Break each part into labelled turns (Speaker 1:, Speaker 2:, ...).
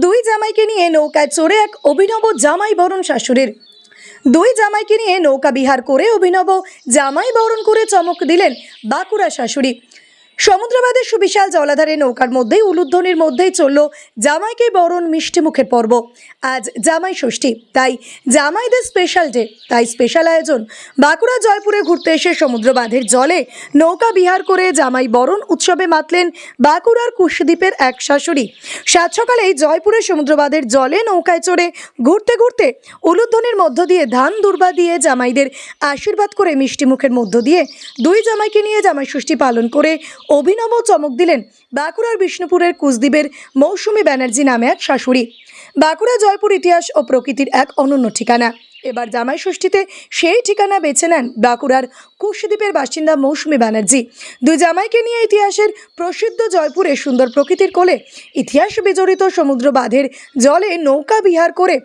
Speaker 1: দুই জামাইকে নিয়ে নৌকায় চড়ে এক অভিনব জামাই বরণ শাশুড়ির। দুই জামাইকে নিয়ে নৌকা বিহার করে অভিনব জামাই বরণ করে চমক দিলেন বাঁকুড়া শাশুড়ি। সমুদ্রবাদের সুবিশাল জলাধারে নৌকার মধ্যেই, উলুধ্বনির মধ্যেই চলল জামাইকে বরণ মিষ্টি মুখের পর্ব। আজ জামাই ষষ্ঠী, তাই জামাইদের স্পেশাল ডে তাই স্পেশাল আয়োজন। বাঁকুড়া জয়পুরে ঘুরতে এসে সমুদ্রবাঁধের জলে নৌকা বিহার করে জামাই বরণ উৎসবে মাতলেন বাঁকুড়ার কুশদ্বীপের এক শাশুড়ি। সাত সকালেই জয়পুরের সমুদ্রবাঁধের জলে নৌকায় চড়ে ঘুরতে ঘুরতে উলুধ্বনির মধ্য দিয়ে ধান দুর্বা দিয়ে জামাইদের আশীর্বাদ করে মিষ্টি মুখের মধ্য দিয়ে দুই জামাইকে নিয়ে জামাই ষষ্ঠী পালন করে অভিনব চমক দিলেন বাঁকুড়ার বিষ্ণুপুরের কুচদ্বীপের মৌসুমী ব্যানার্জি নামে এক শাশুড়ি। বাঁকুড়া জয়পুর ইতিহাস ও প্রকৃতির এক অনন্য ঠিকানা। এবার জামাই ষষ্ঠীতে সেই ঠিকানা বেছে নেন বাঁকুড়ার কুশদ্বীপের বাসিন্দা মৌসুমী ব্যানার্জি। দুই জামাইকে নিয়ে ইতিহাসের প্রসিদ্ধ জয়পুরে সুন্দর প্রকৃতির কোলে ইতিহাস বিজড়িত সমুদ্র বাঁধের জলে নৌকা বিহার করে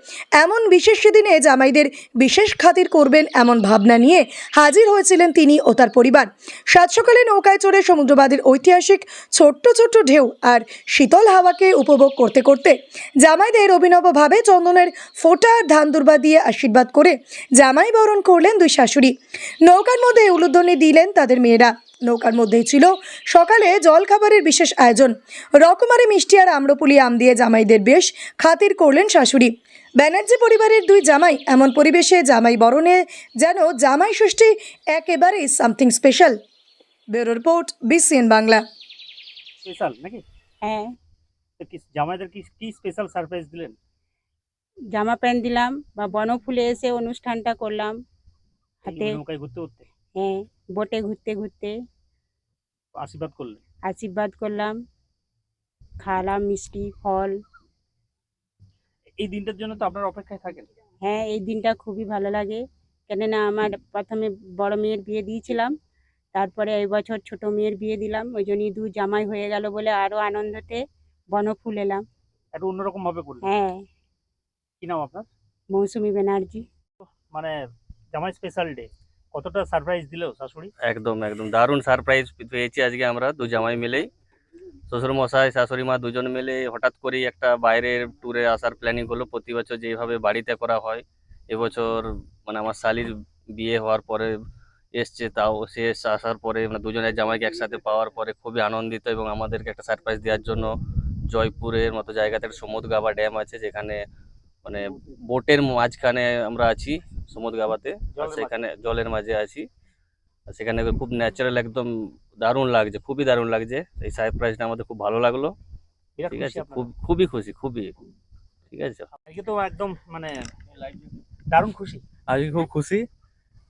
Speaker 1: এমন বিশেষ দিনে জামাইদের বিশেষ খাতির করবেন এমন ভাবনা নিয়ে হাজির হয়েছিলেন তিনি ও তার পরিবার। সাত সকালে নৌকায় চড়ে সমুদ্রবাদের ঐতিহাসিক ছোট্ট ছোট্ট ঢেউ আর শীতল হাওয়াকে উপভোগ করতে করতে জামাইদের অভিনবভাবে চন্দনের ফোটা আর ধান দুর্বা দিয়ে আশীর্বাদ করে জামাই বরণ করলেন দুই শাশুড়ি। নৌকার মধ্যে উলুধ্বনি দিলেন তাদের মেয়েরা। নৌকার মধ্যেই ছিল সকালে জলখাবারের বিশেষ আয়োজন। রকমারি মিষ্টি আর আম্রপুলি আম দিয়ে জামাইদের বেশ খাতির করলেন শাশুড়ি। ব্যানার্জি পরিবারের দুই জামাই এমন পরিবেশে জামাই বরণে যেন জামাই ষষ্ঠী একেবারেই something special. Bureau report BCN Bangla.
Speaker 2: Special নাকি?
Speaker 3: হ্যাঁ।
Speaker 2: তো কি জামাইদের কি কি স্পেশাল সারপ্রাইজ দিলেন?
Speaker 3: জামা প্যান্ট দিলাম বা বনফুলে এসে অনুষ্ঠানটা করলাম। হাতে
Speaker 2: নৌকায় ঘুরতে ঘুরতে?
Speaker 3: বোটে ঘুরতে ঘুরতে।
Speaker 2: আশীর্বাদ করলে।
Speaker 3: আশীর্বাদ করলাম। খাওয়ালাম মিষ্টি ফল।
Speaker 2: এই দিনটার জন্য তো আপনারা অপেক্ষায় থাকেন।
Speaker 3: হ্যাঁ এই দিনটা খুবই ভালো লাগে। কেননা আমার প্রথমে বড় মেয়ের বিয়ে দিয়েছিলাম। তারপরে এই বছর ছোট মেয়ের বিয়ে দিলাম। ওই জন্যই দু জামাই হয়ে গেল বলে আরও আনন্দতে বনফুল এলাম।
Speaker 2: একটু অন্যরকম ভাবে করলেন।
Speaker 3: হ্যাঁ।
Speaker 2: কি নাম আপনার?
Speaker 3: মৌসুমি ব্যানার্জি
Speaker 2: মানে জামাই স্পেশাল ডে কতটা সারপ্রাইজ দিলো শাশুড়ি?
Speaker 4: একদম একদম। দারুণ সারপ্রাইজ পেয়েছি আজকে আমরা দু জামাই মিলেই। শ্বশুর মশাই শাশুড়ি মা দুজন মিলে হঠাৎ করেই একটা বাইরের ট্যুরে আসার প্ল্যানিং হলো প্রতি বছর যেভাবে বাড়িতে করা হয়, এবছর মানে আমার শালির বিয়ে হওয়ার পরে এসছে, তাও সে আসার পরে মানে দুজনের জামাইকে একসাথে পাওয়ার পরে খুবই আনন্দিত এবং আমাদেরকে একটা সারপ্রাইজ দেওয়ার জন্য জয়পুরের মতো জায়গাতে একটা সমুদ্রগাবা ড্যাম আছে, যেখানে মানে বোটের মাঝখানে আমরা আছি। সমুদ্রগাবাতে আর সেখানে জলের মাঝে আছি। আর সেখানে খুব ন্যাচারাল একদম দারুণ লাগছে খুবই দারুণ লাগছে। এই সারপ্রাইজটা আমাদের খুব ভালো লাগল। ঠিক আছে খুব খুবই খুশি খুবই। ঠিক আছে।
Speaker 2: আজকে তো একদম মানে দারুণ খুশি।
Speaker 5: আজকে খুব খুশি।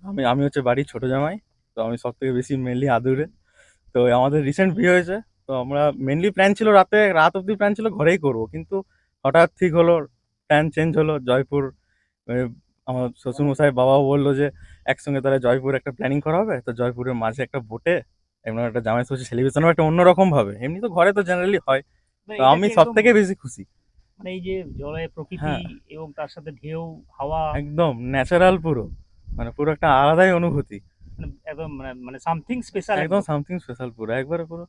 Speaker 5: আমি আমি হচ্ছে বাড়ির ছোট জামাই তো আমি সব থেকে বেশি মেনলি আদুরে। তো আমাদের রিসেন্ট বিয়ে হয়েছে তো আমরা মেনলি প্ল্যান ছিল রাতে রাত অবধি প্ল্যান ছিল ঘরেই করব। কিন্তু হঠাৎ ঠিক হলো প্ল্যান চেঞ্জ হলো জয়পুর আমার শ্বশুরমশাই বাবাও বলল যে একসঙ্গে তাহলে জয়পুর একটা প্ল্যানিং করা হবে? তো জয়পুরের মাঝে একটা বোটে এমন একটা জামাই ষষ্ঠী সেলিব্রেশন হবে একটা অন্যরকম ভাবে। এমনি তো ঘরে তো জেনারেলি হয়। তো আমি সব থেকে বেশি খুশি।
Speaker 2: মানে এই যে জলে প্রকৃতি
Speaker 5: হ্যাঁ।
Speaker 2: এবং তার সাথে ঢেউ হাওয়া
Speaker 5: একদম ন্যাচারাল পুরো। মানে পুরো একটা আলাদাই অনুভূতি।
Speaker 2: মানে একদম মানে মানে সামথিং স্পেশাল
Speaker 5: একদম সামথিং স্পেশাল পুরো। একবারে পুরো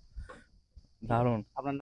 Speaker 5: দারুণ।
Speaker 2: আপনার